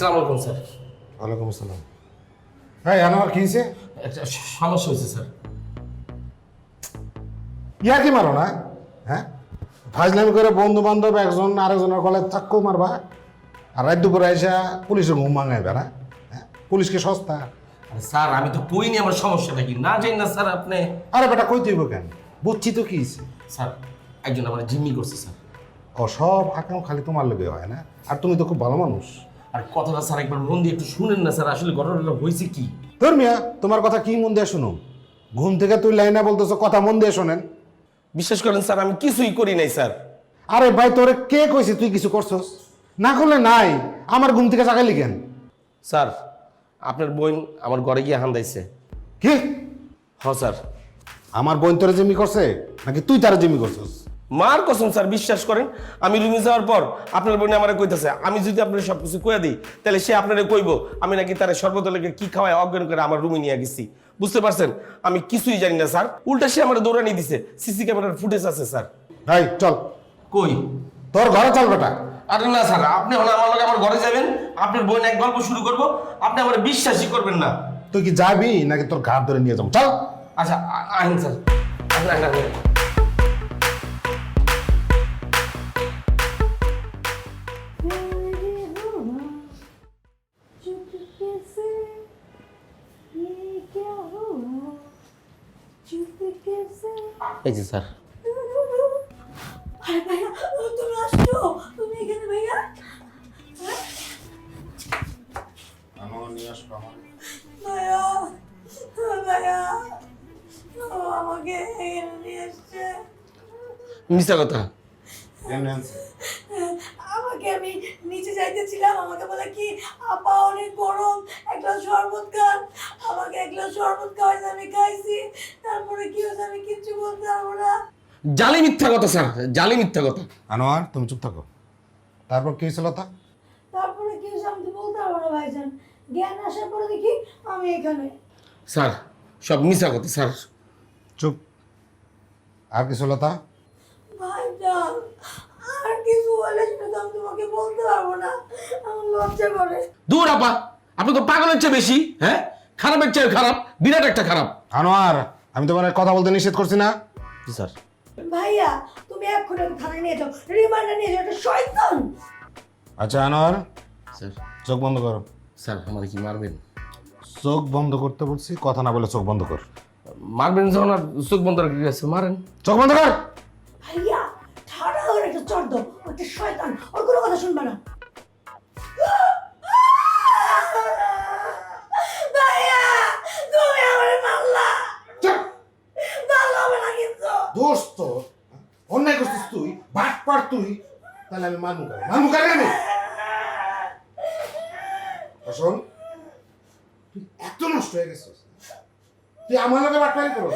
আসসালামু আলাইকুম স্যার। ওয়ালাইকুম আসসালাম। হ্যাঁ আনোয়ার কি হয়েছে? একটা সমস্যা হয়েছে স্যার। ইয়া কি মারো না হ্যাঁ? ফাজলামি করে বন্ধু বান্ধব একজন আরেকজনের গলায় চাক্কু মারবা আর রাত দুপুরে এসে পুলিশের ঘুম ভাঙাইবে না হ্যাঁ? পুলিশকে সস্তা। আরে স্যার আমি তো কইনি আমার সমস্যাটা কি না জানি না স্যার আপনি আরে বেটা কই তুইব কেন? বুঝছি তো কি হয়েছে। স্যার একজন আমার জিম্মি করছে স্যার। ও সব আকাম খালি তোমার লেগে হয় না। আর তুমি তো খুব ভালো মানুষ। আর কথাটা স্যার একবার মন দিয়ে একটু শুনেন না স্যার আসলে ঘটনাটা হয়েছে কি? তোর মিয়া তোমার কথা কি মন দিয়ে শুনো ঘুম থেকে তুই লাইনা বলতেছো কথা মন দিয়ে শোনেন। বিশ্বাস করেন স্যার আমি কিছুই করি নাই স্যার। আরে ভাই তোরে কে কইছে তুই কিছু করছস? না করলে নাই আমার ঘুম থেকে জাগাইলি কেন? স্যার আপনার বোন আমার ঘরে গিয়ে হান্দাইছে। কি? হ স্যার। আমার বোন তোরে জিম্মি করছে নাকি তুই তারা জিম্মি করছস? মার কসম স্যার বিশ্বাস করেন আমি রুমে যাওয়ার পর আপনার বোনে আমার কইতাছে আমি যদি আপনার সব কিছু কয়ে দিই তাহলে সে আপনারে কইব আমি নাকি তার সর্বদলকে কি খাওয়ায় অজ্ঞান করে আমার রুমে নিয়ে গেছি। বুঝতে পারছেন? আমি কিছুই জানি না স্যার। উল্টা সে আমার দৌড়ানি দিছে। সিসি ক্যামেরার ফুটেজ আছে স্যার। ভাই চল। কই? তোর ঘরে চল বেটা। আরে না স্যার আপনি হলে আমার লগে আমার ঘরে যাবেন আপনার বোন এক গল্প শুরু করব আপনি আমার বিশ্বাসই করবেন না। তুই কি যাবি নাকি তোর ঘাট ধরে নিয়ে যাব? চল। আচ্ছা আহেন স্যার। এই যে স্যার। আরে ভাইয়া তুমি আসছো? তুমি এখানে ভাইয়া? হ্যাঁ? ভাইয়া ভাইয়া আমাকে এখানে নিয়ে কথা। নিচে আমাকে বলে কি আপা অনেক গরম একটা শরবত খান। আমাকে এক শরবত খাওয়াইছে আমি খাইছি। তারপরে কি হয়েছে আমি কিচ্ছু বলতে পারব না। জালি মিথ্যা কথা স্যার জালি মিথ্যা কথা। আনোয়ার তুমি চুপ থাকো। তারপর কি হয়েছিল তা? তারপরে কি হয়েছে আমি তো বলতে পারব না ভাইজান। জ্ঞান আসার পরে দেখি আমি এখানে। স্যার সব মিশা কথা স্যার। চুপ। আর কিছু লতা ভাইজান আর কিছু বলে সেটা তো আমি তোমাকে বলতে পারব না। আমার লজ্জা করে। দূর আপা। আপনি তো পাগলের চেয়ে বেশি হ্যাঁ? খারাপের চেয়ে খারাপ বিরাট একটা খারাপ। আনোয়ার আমি তোমার কথা বলতে নিষেধ করছি না। জি স্যার। ভাইয়া তুমি এক্ষুনি ওকে থানায় নিয়ে যাও। রিমান্ডে নিয়ে যাও এটা শয়তান। আচ্ছা আনোয়ার স্যার। চোখ বন্ধ করো। স্যার আমার কি মারবেন? চোখ বন্ধ করতে বলছি কথা না বলে চোখ বন্ধ কর। মারবেন যখন আর চোখ বন্ধ রাখি গেছে মারেন। চোখ বন্ধ কর! একটা শয়তান। ওর কোনো কথা শুনবে না। কিন্তু। দোস্ত অন্যায় করছিস তুই বাট পার তুই তাহলে আমি মানু কারে? মানু কারে আমি? আর তুই এত নষ্ট হয়ে গেছিস। তুই আমার লোকে বাট করো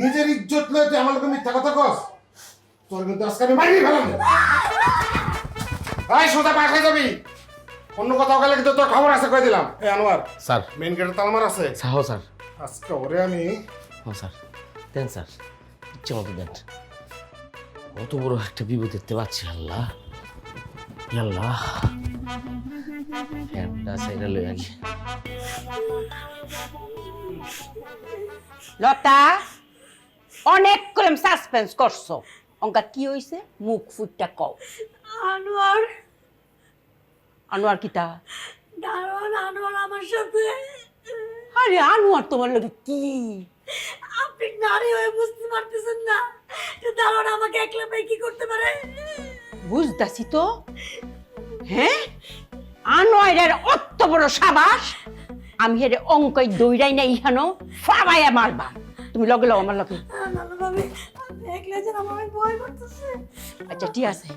নিজের ইজ্জত লয়ে তুই আমার লোকে মিথ্যা কথা কস। তোর কিন্তু আজকে আমি মাইরি ফেলাম। ভাই সোজা পাঠাই যাবি। অন্য কোথাও গেলে কিন্তু তোর খবর আছে কই দিলাম। এ আনোয়ার স্যার। মেন গেটের তালমার আছে? স্যার হো স্যার। আজকে ওরে আমি হো স্যার। দেন স্যার। ইচ্ছে মতো দেন। কত বড় একটা বিপদ দেখতে পাচ্ছি আল্লাহ। আল্লাহ। ফ্যানটা সাইডে লই আগে। লতা অনেক করে সাসপেন্স করছ। অঙ্কা কি হইছে মুখ ফুটটা কও আনোয়ার আনোয়ার কিতা দারোয়ান আনোয়ার আমার সাথে আরে আনোয়ার তোমার লগে কি আপনি নারী হয়ে বুঝতে পারতেছেন না যে দারোয়ান আমাকে একলা পেয়ে কি করতে পারে বুঝতাছি তো হ্যাঁ আনোয়ারের অত বড় সাবাস আমি হেরে অঙ্কই দৌড়াই না ইহানো ফাবাইয়া মারবা তুমি লগে লও আমার লগে নানা ভাবি আপনি যেন আমার অনেক ভয় করতেছে। আচ্ছা ঠিক আছে।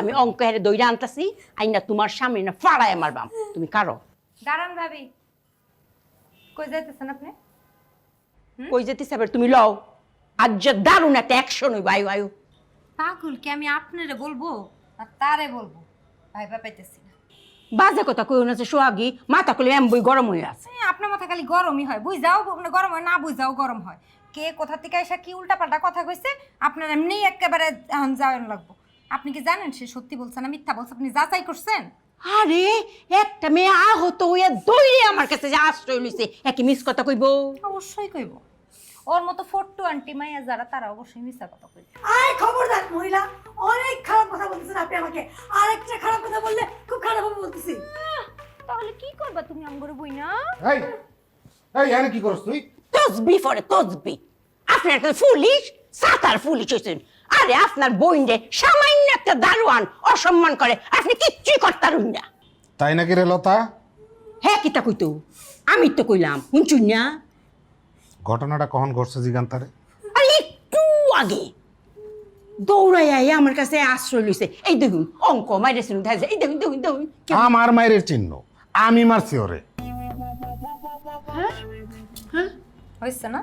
আমি অঙ্ক হেরে আনতাছি আইনা তোমার সামনে না ফাড়াইয়া মারবাম। তুমি কারও? দাঁড়ান ভাবি। কই যাইতেছেন আপনি? কই যেতে সাবের তুমি লও। আজ যে দারুণ একটা অ্যাকশন হইব আয়ু আয়ু। পাগল কি আমি আপনারে বলব? আর তারে বলব? ভাইবা পাইতেছি না। বাজে কথা কই না যে সোহাগী মাথা কলে এমবই গরম হয়ে আছে। এই আপনার মাথা খালি গরমই হয়। বুঝাও মানে গরম হয় না বুঝাও গরম হয়। কে কোথা থেকে এসে কি উল্টাপাল্টা কথা কইছে আপনার এমনি একেবারে যাওয়ান লাগবো। আপনি কি জানেন সে সত্যি বলছে না মিথ্যা বলছে? আপনি যাচাই করছেন? আরে একটা মেয়ে আহত হইয়া দৌড়ে আমার কাছে যে আশ্রয় লইছে একই মিস কথা কইব? অবশ্যই কইব। ওর মতো ফোট্টু আন্টি মাইয়া যারা তারা অবশ্যই মিশা কথা কইবে। আয় খবরদার মহিলা অনেক খারাপ কথা বলতেছেন আপনি আমাকে। আর একটা খারাপ কথা বললে খুব খারাপ হবে বলতেছি। তাহলে কি করবা তুমি আমগরে বই না এই এই কি করছ তুই? তসবি ফরে তসবি। আপনার একটা ফুলিশ সাতার ফুলিশ হয়েছেন আরে আপনার বইন্ডে সামান্য একটা দারোয়ান অসম্মান করে আপনি কিচ্ছুই করতারুন না। তাই নাকি রে লতা? হ্যাঁ কিতা কইতো? আমি তো কইলাম শুনছুন না? ঘটনাটা কখন ঘটছে জিগান্তারে? আরে একটু আগে। দৌড়াই আই আমার কাছে আশ্রয় লইছে। এই দেখুন অঙ্ক মাইরেছেন উঠাইছে। এই দেখুন দেখুন দেখুন আমার মায়ের চিহ্ন। আমি মারছি ওরে। হয়েছে না?